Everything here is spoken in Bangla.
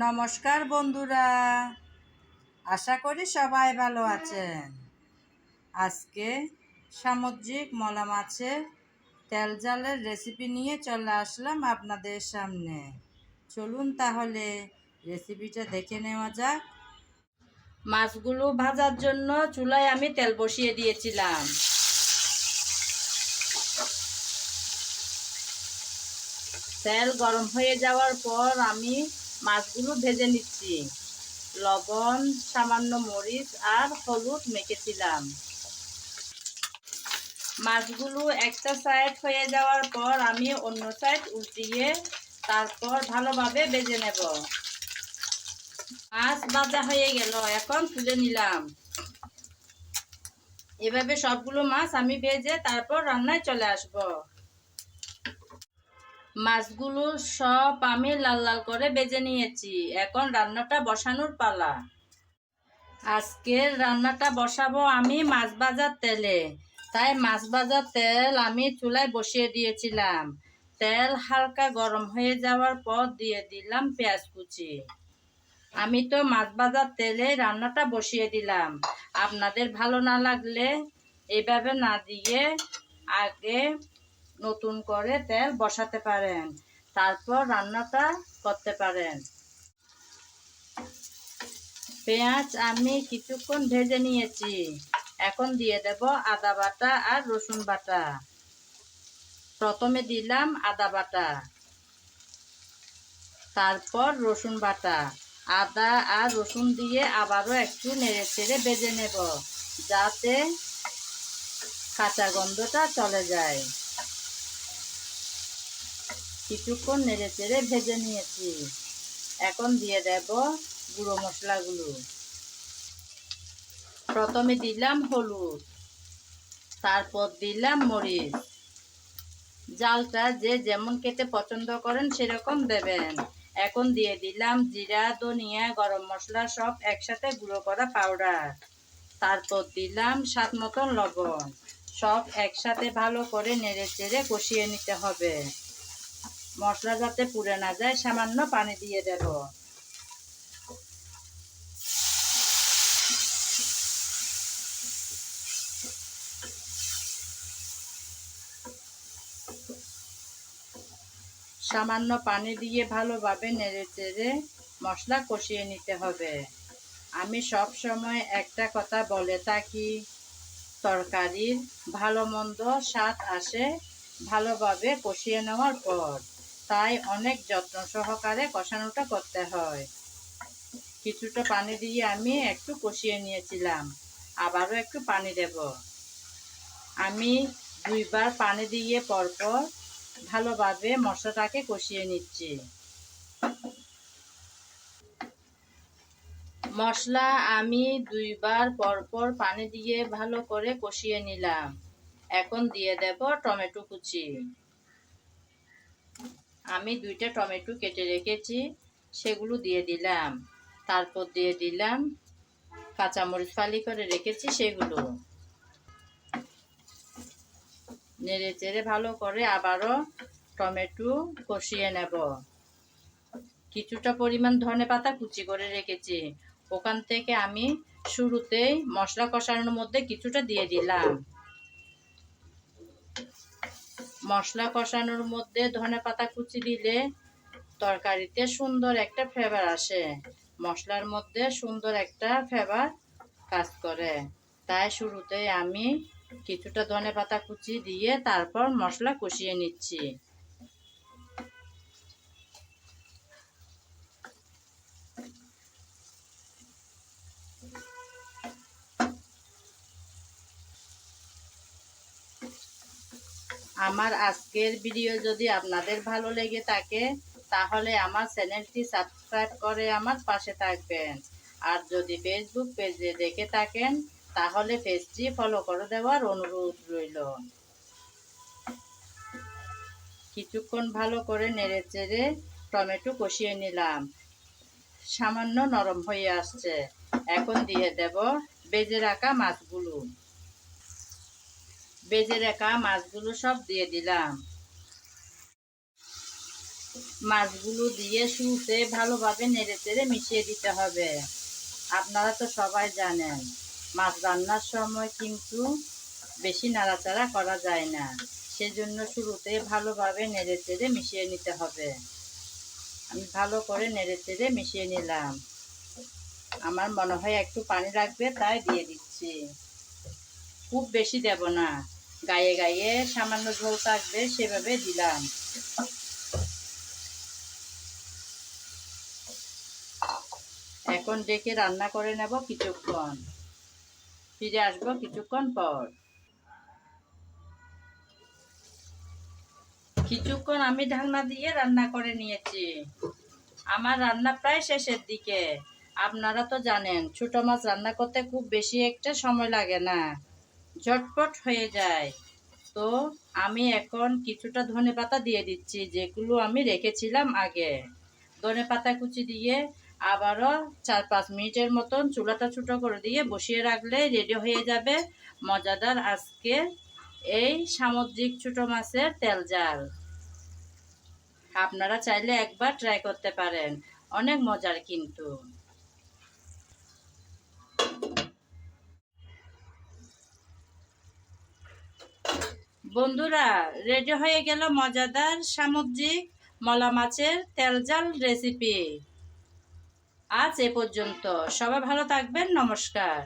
নমস্কার বন্ধুরা। আশা করি সবাই ভালো আছেন। আজকে সামুদ্রিক মলা মাছের তেল জালের রেসিপি নিয়ে চলে আসলাম আপনাদের সামনে। চলুন তাহলে রেসিপিটা দেখে নেওয়া যাক। মাছগুলো ভাজার জন্য চুলায় আমি তেল বসিয়ে দিয়েছিলাম। তেল গরম হয়ে যাওয়ার পর আমি মাছগুলো ভেজে নিচ্ছি। লবণ, সামান্য মরিচ আর হলুদ মেখেছিলাম। মাছগুলো একটা সাইড হয়ে যাওয়ার পর আমি অন্য সাইড উল্টিয়ে তারপর ভালোভাবে বেজে নেব। মাছ ভাজা হয়ে গেল, এখন তুলে নিলাম। এভাবে সবগুলো মাছ আমি ভেজে তারপর রান্নায় চলে আসব। মাছগুলো সব আমি লাল লাল করে বেজে নিয়েছি। এখন রান্নাটা বসানোর পালা। আজকের রান্নাটা বসাবো আমি মাছ ভাজার তেলে। তাই মাছ ভাজার তেল আমি চুলায় বসিয়ে দিয়েছিলাম। তেল হালকা গরম হয়ে যাওয়ার পর দিয়ে দিলাম পেঁয়াজ কুচি। আমি তো মাছ ভাজার তেলে রান্নাটা বসিয়ে দিলাম। আপনাদের ভালো না লাগলে এইভাবে না দিয়ে আগে নতুন করে তেল বসাতে পারেন। তারপর রান্নাটা করতে পারেন। পেঁয়াজ আমি কিছুক্ষণ ভেজে নিয়েছি। এখন দিয়ে দেব আদা বাটা আর রসুন বাটা। প্রথমে দিলাম আদা বাটা। তারপর রসুন বাটা। আদা আর রসুন দিয়ে আবারও একটু নেড়ে চেড়ে ভেজে নেব, যাতে কাঁচা গন্ধটা চলে যায়। কিছুক্ষণ নেড়ে চেড়ে ভেজে নিয়েছি। এখন দিয়ে দেব গুঁড়ো মশলাগুলো। প্রথমে দিলাম হলুদ, তারপর দিলাম মরিচ। জালটা যে যেমন খেতে পছন্দ করেন সেরকম দেবেন। এখন দিয়ে দিলাম জিরা, ধনিয়া, গরম মশলা সব একসাথে গুঁড়ো করা পাউডার। তারপর দিলাম স্বাদ মতন লবণ। সব একসাথে ভালো করে নেড়ে চেড়ে কষিয়ে নিতে হবে। মশলা যাতে পুড়ে না যায়, সামান্য পানি দিয়ে দেব। সামান্য পানি দিয়ে ভালোভাবে নেড়ে চেড়ে মশলা কষিয়ে নিতে হবে। আমি সব সময় একটা কথা বলে থাকি, তরকারির ভালো মন্দ স্বাদ আসে ভালোভাবে কষিয়ে নেওয়ার পর। তাই অনেক যত্ন সহকারে কষানোটা করতে হয়। কিছুটা পানি দিয়ে আমি একটু কষিয়ে নিয়েছিলাম। আবারও একটু পানি দেব। আমি দুইবার পানি দিয়ে পরপর ভালোভাবে মশলাটাকে কষিয়ে নিচ্ছি। মশলা আমি দুইবার পরপর পানি দিয়ে ভালো করে কষিয়ে নিলাম। এখন দিয়ে দেব টমেটো কুচি। আমি দুইটা টমেটো কেটে রেখেছি, সেগুলো দিয়ে দিলাম। তারপর দিয়ে দিলাম কাঁচামরিচ ফালি করে রেখেছি সেগুলো। নেড়ে চেড়ে ভালো করে আবারও টমেটো কষিয়ে নেব। কিছুটা পরিমাণ ধনে পাতা কুচি করে রেখেছি। ওখান থেকে আমি শুরুতেই মশলা কষানোর মধ্যে কিছুটা দিয়ে দিলাম। মশলা কষানোর মধ্যে ধনে পাতা কুচি দিলে তরকারিতে সুন্দর একটা ফ্লেভার আসে। মশলার মধ্যে সুন্দর একটা ফ্লেভার কাজ করে। তাই শুরুতে আমি কিছুটা ধনে পাতা কুচি দিয়ে তারপর মশলা কষিয়ে নিচ্ছি। আমার আজকের ভিডিও যদি আপনাদের ভালো লেগে থাকে, তাহলে আমার চ্যানেলটি সাবস্ক্রাইব করে আমার পাশে থাকবেন। আর যদি ফেসবুক পেজে দেখে থাকেন, তাহলে পেজটি ফলো করে দেওয়ার অনুরোধ রইল। কিছুক্ষণ ভালো করে নেড়ে চেড়ে টমেটো কষিয়ে নিলাম। সামান্য নরম হয়ে আসছে। এখন দিয়ে দেব বেজে রাখা মাছগুলো। বেজে রাখা মাছগুলো সব দিয়ে দিলাম। মাছগুলো দিয়ে শুরুতে ভালোভাবে নেড়ে চেড়ে মিশিয়ে দিতে হবে। আপনারা তো সবাই জানেন, মাছ রান্নার সময় কিন্তু বেশি নাড়াচাড়া করা যায় না। সেজন্য শুরুতে ভালোভাবে নেড়ে চেড়ে মিশিয়ে নিতে হবে। আমি ভালো করে নেড়ে চেড়ে মিশিয়ে নিলাম। আমার মনে হয় একটু পানি লাগবে, তাই দিয়ে দিচ্ছি। খুব বেশি দেব না। গায়ে গায়ে সামান্য ঝোল থাকবে, সেভাবে দিলাম। এখন ডেকে রান্না করে নেব কিছুক্ষণ। ফিরে আসব কিছুক্ষণ পর। কিছুক্ষণ আমি ঢাকনা দিয়ে রান্না করে নিয়েছি। আমার রান্না প্রায় শেষের দিকে। আপনারা তো জানেন, ছোট মাছ রান্না করতে খুব বেশি একটা সময় লাগে না। ঝটপট হয়ে যায়। তো আমি এখন কিছুটা ধনে পাতা দিয়ে দিচ্ছি, যেগুলো আমি রেখেছিলাম আগে। ধনে পাতা কুচি দিয়ে আবারও চার পাঁচ মিনিটের মতন চুলাটা ছোটো করে দিয়ে বসিয়ে রাখলে রেডি হয়ে যাবে মজাদার আজকে এই সামুদ্রিক ছোটো মাছের তেল জাল। আপনারা চাইলে একবার ট্রাই করতে পারেন। অনেক মজার কিন্তু। বন্ধুরা রেডি হয়ে গেল মজাদার সামুদ্রিক মলা মাছের তেলজাল রেসিপি আজ এ পর্যন্ত। সবাই ভালো থাকবেন। নমস্কার।